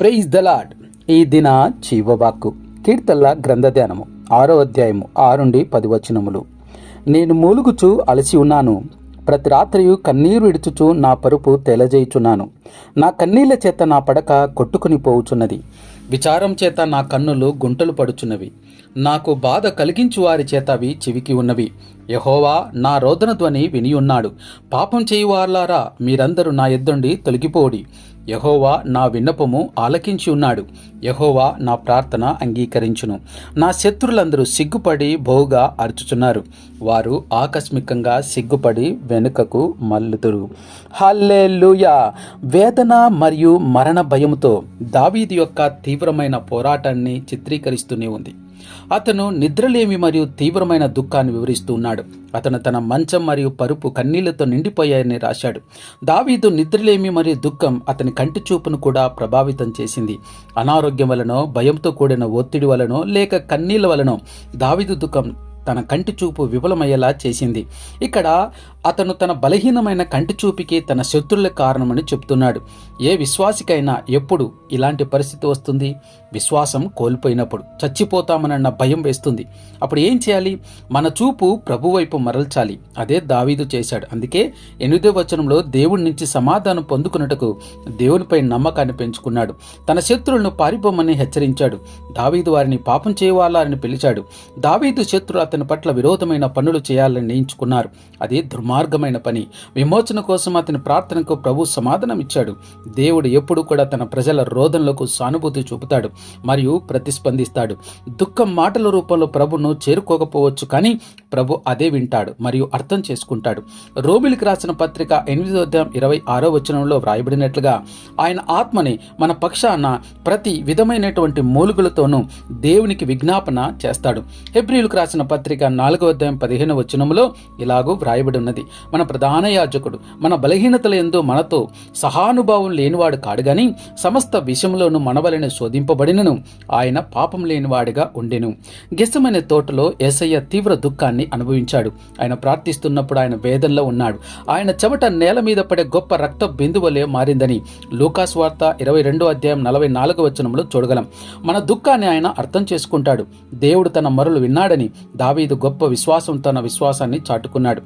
Praise the lord ఈ దిన జీవవాక్కు కీర్తల్ల గ్రంథ ధ్యానము ఆరో అధ్యాయము ఆరుండి పది వచనములు నేను మూలుగుచు అలసి ఉన్నాను ప్రతి రాత్రియు కన్నీరు విడుచుచు నా పరుపు తెలజేయుచున్నాను. నా కన్నీళ్ళ చేత నా పడక కొట్టుకుని పోవుచున్నది. విచారం చేత నా కన్నులు గుంటలు పడుచున్నవి. నాకు బాధ కలిగించు వారి చేత అవి చివికి ఉన్నవి. యహోవా నా రోదన ధ్వని వినియున్నాడు పాపం చేయువార్లారా మీరందరూ నా ఎద్దుండి తొలగిపోడి. యహోవా నా విన్నపము ఆలకించి ఉన్నాడు. యహోవా నా ప్రార్థన అంగీకరించును. నా శత్రులందరూ సిగ్గుపడి బహుగా అరుచుచున్నారు. వారు ఆకస్మికంగా సిగ్గుపడి వెనుకకు మల్లుతురు హల్లే వేదన మరియు మరణ భయముతో దావీది యొక్క తీవ్రమైన పోరాటాన్ని చిత్రీకరిస్తూనే ఉంది. అతను నిద్రలేమి మరియు తీవ్రమైన దుఃఖాన్ని వివరిస్తూ ఉన్నాడు. అతను తన మంచం మరియు పరుపు కన్నీళ్ళతో నిండిపోయాయని రాశాడు. దావీదు నిద్రలేమి మరియు దుఃఖం అతని కంటి చూపును కూడా ప్రభావితం చేసింది. అనారోగ్యం వలనో భయంతో కూడిన ఒత్తిడి వలనో లేక కన్నీళ్ళ వలనో దావీదు దుఃఖం తన కంటి చూపు విఫలమయ్యేలా చేసింది. ఇక్కడ అతను తన బలహీనమైన కంటి చూపికి తన శత్రుల కారణమని చెప్తున్నాడు. ఏ విశ్వాసికైనా ఎప్పుడు ఇలాంటి పరిస్థితి వస్తుంది? విశ్వాసం కోల్పోయినప్పుడు చచ్చిపోతామనన్న భయం వేస్తుంది. అప్పుడు ఏం చేయాలి? మన చూపు ప్రభు వైపు మరల్చాలి. అదే దావీదు చేశాడు. అందుకే ఎనిమిదో వచనంలో దేవుడి నుంచి సమాధానం పొందుకున్నట్టుకు దేవునిపై నమ్మకాన్ని పెంచుకున్నాడు. తన శత్రువులను పారిపోమని హెచ్చరించాడు. దావీదు వారిని పాపం చేయవాలని పిలిచాడు. దావీదు శత్రులు అతని పట్ల విరోధమైన పనులు చేయాలని నియించుకున్నారు. అది మార్గమైన పని. విమోచన కోసం అతని ప్రార్థనకు ప్రభు సమాధానం ఇచ్చాడు. దేవుడు ఎప్పుడు కూడా తన ప్రజల రోదనలకు సానుభూతి చూపుతాడు మరియు ప్రతిస్పందిస్తాడు. దుఃఖం మాటల రూపంలో ప్రభును చేరుకోకపోవచ్చు కానీ ప్రభు అదే వింటాడు మరియు అర్థం చేసుకుంటాడు. రోమిలికి రాసిన పత్రిక ఎనిమిదో అధ్యాయం ఇరవై ఆరో వచనంలో వ్రాయబడినట్లుగా ఆయన ఆత్మని మన పక్షాన ప్రతి విధమైనటువంటి మూలుగులతోనూ దేవునికి విజ్ఞాపన చేస్తాడు. హెబ్రిలకు రాసిన పత్రిక నాలుగో అధ్యాయం పదిహేను వచనములో ఇలాగూ వ్రాయబడి ఉన్నది. మన ప్రధాన యాజకుడు మన బలహీనతల ఎందు మనతో సహానుభావం లేనివాడు కాడు గాని సమస్త విషయంలోనూ మనవలని శోధింపబడినను. ఆయన పాపం లేనివాడిగా ఉండెను. గెసమైన తోటలో ఏసయ్య తీవ్ర దుఃఖాన్ని అనుభవించాడు. ఆయన ప్రార్థిస్తున్నప్పుడు ఆయన వేదనలో ఉన్నాడు. ఆయన చెమట నేల మీద పడే గొప్ప రక్త బిందువలే మారిందని లూకాస్ వార్త ఇరవై రెండో అధ్యాయం నలభై నాలుగో వచనంలో చూడగలం. మన దుఃఖాన్ని ఆయన అర్థం చేసుకుంటాడు. దేవుడు తన మరులు విన్నాడని దావీదు గొప్ప విశ్వాసం తన విశ్వాసాన్ని చాటుకున్నాడు.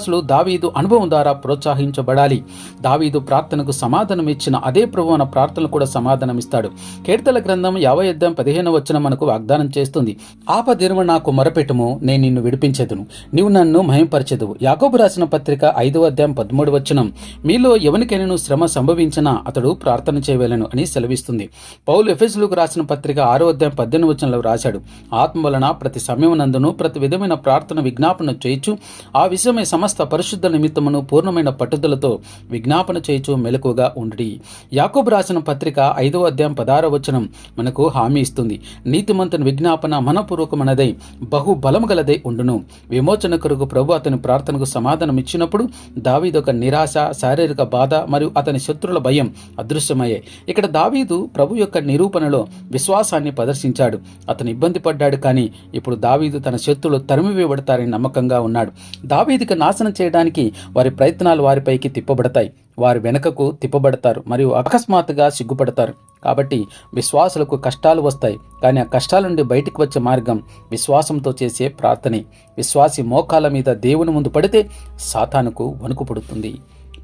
విశ్వాసులు దావీదు అనుభవం ద్వారా ప్రోత్సహించబడాలి. దావీదు ప్రార్థనకు సమాధానం ఇచ్చిన అదే ప్రభు మన ప్రార్థనలు కూడా సమాధానమిస్తాడు కీర్తల గ్రంథం యాభై అధ్యాయం పదిహేను వచ్చిన మనకు వాగ్దానం చేస్తుంది. ఆపదిరుమ నాకు మొరపెట్టుము నేను నిన్ను విడిపించేదును. నీవు నన్ను మహింపరచెదవు. యాకోబు రాసిన పత్రిక ఐదో అధ్యాయం పదమూడు వచనం. మీలో ఎవరికైనా శ్రమ సంభవించినా అతడు ప్రార్థన చేయవలను అని సెలవిస్తుంది. పౌలు ఎఫెస్లకు రాసిన పత్రిక ఆరో అధ్యాయం పద్దెనిమిది వచనంలో రాశాడు. ఆత్మ వలన ప్రతి సమయం నందును ప్రతి విధమైన ప్రార్థన విజ్ఞాపన చేయొచ్చు ఆ విషయమై సమస్త పరిశుద్ధ నిమిత్తమును పూర్ణమైన పట్టుదలతో విజ్ఞాపన చేయొచ్చు మెలకుగా ఉండి యాకోబు రాసిన పత్రిక ఐదో అధ్యాయం పదార వచనం మనకు హామీ ఇస్తుంది. నీతిమంతుని విజ్ఞాపన మనపూర్వకమైనదై బహు బలం గలదై ఉండును. విమోచన కొరకు ప్రభు అతని ప్రార్థనకు సమాధానం ఇచ్చినప్పుడు దావీదొక నిరాశ శారీరక బాధ మరియు అతని శత్రుల భయం అదృశ్యమయ్యాయి. ఇక్కడ దావీదు ప్రభు యొక్క నిరూపణలో విశ్వాసాన్ని ప్రదర్శించాడు. అతను ఇబ్బంది పడ్డాడు కానీ ఇప్పుడు దావీదు తన శత్రులు తరిమివేయబడతారని నమ్మకంగా ఉన్నాడు. దావీదికి నాశనం చేయడానికి వారి ప్రయత్నాలు వారిపైకి తిప్పబడతాయి. వారి వెనుకకు తిప్పబడతారు మరియు అకస్మాత్తుగా సిగ్గుపడతారు. కాబట్టి విశ్వాసులకు కష్టాలు వస్తాయి. కానీ ఆ కష్టాల నుండి బయటికి వచ్చే మార్గం విశ్వాసంతో చేసే ప్రార్థనే. విశ్వాసి మోకాల మీద దేవుని ముందు పడితే సాతానుకు వణుకు పుడుతుంది.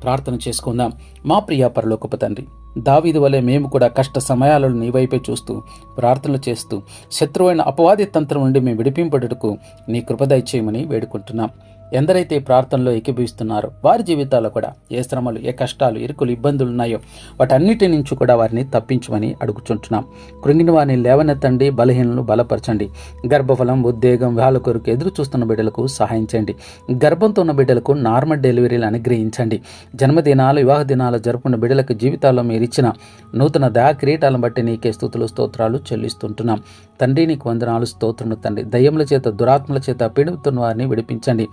ప్రార్థన చేసుకుందాం. మా ప్రియ పరలోకపు తండ్రి దావీదు వలె మేము కూడా కష్ట సమయాలను నీ వైపే చూస్తూ ప్రార్థనలు చేస్తూ శత్రువైన అపవాది తంత్రం నుండి మేము విడిపింపడుటకు నీ కృపదయ చేయమని వేడుకుంటున్నాం. ఎందరైతే ప్రార్థనలో ఏకీభవిస్తున్నారో వారి జీవితాల్లో కూడా ఏ శ్రమలు ఏ కష్టాలు ఇరుకులు ఇబ్బందులు ఉన్నాయో వాటన్నిటి నుంచి కూడా వారిని తప్పించమని అడుగుచుంటున్నాం. కృంగిన వారిని లేవనెత్తండి బలహీనలు బలపరచండి. గర్భఫలం ఉద్వేగం వాళ్ళ కొరకు ఎదురు చూస్తున్న బిడ్డలకు సహాయం చేయండి. గర్భంతో ఉన్న బిడ్డలకు నార్మల్ డెలివరీలు అనుగ్రహించండి. జన్మదినాలు వివాహ దినాలు జరుపుకున్న బిడ్డలకు జీవితాల్లో మీరు ఇచ్చిన నూతన దయా కిరీటాలను బట్టి నీకే స్థుతులు స్తోత్రాలు చెల్లిస్తుంటున్నాం. తండ్రి నీకు వందనాలు స్తోత్రము తండ్రి. దయ్యముల చేత దురాత్మల చేత పీడుతున్న వారిని విడిపించండి.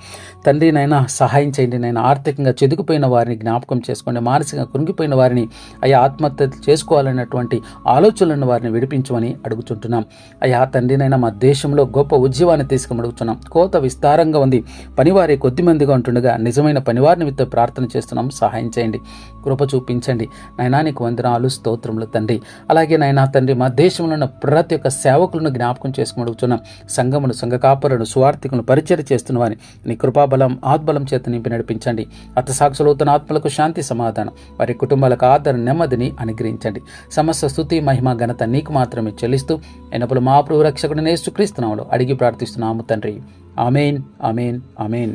తండ్రి నైనా సహాయం చేయండి నేను ఆర్థికంగా చెదిగిపోయిన వారిని జ్ఞాపకం చేసుకోండి. మానసికంగా కృంగిపోయిన వారిని అయ్యా ఆత్మహత్య చేసుకోవాలన్నటువంటి ఆలోచనలను వారిని విడిపించమని అడుగుతుంటున్నాం అయ్యా తండ్రినైనా మా దేశంలో గొప్ప ఉద్యమాన్ని తీసుకుని అడుగుతున్నాం కోత విస్తారంగా ఉంది. పనివారి కొద్ది మందిగా ఉంటుండగా నిజమైన పనివారి నిమిత్తం ప్రార్థన చేస్తున్నాం. సహాయం చేయండి. కృప చూపించండి. నైనా నీకు వందనాలు స్తోత్రములు తండ్రి. అలాగే నైనా తండ్రి మా దేశంలో ఉన్న ప్రతి ఒక్క సేవకు సేవకులను జ్ఞాపకం చేసుకుని అడుగుతున్నాం సంఘమును సంఘ కాపరులను సువార్థికులను పరిచయం చేస్తున్న వారిని నీ కృపాబలం ఆత్బలం చేత నింపి నడిపించండి. అర్థసాక్షులవుతున్న ఆత్మలకు శాంతి సమాధానం. వారి కుటుంబాలకు ఆదరణ నెమ్మదిని అనుగ్రహించండి. సమస్త స్థుతి మహిమ ఘనత నీకు మాత్రమే చెల్లిస్తూ ఎనపలు మా ప్రభు రక్షకుడు నేస్తూ క్రీస్తునాములు అడిగి ప్రార్థిస్తున్నాము తండ్రి. Amen amen amen.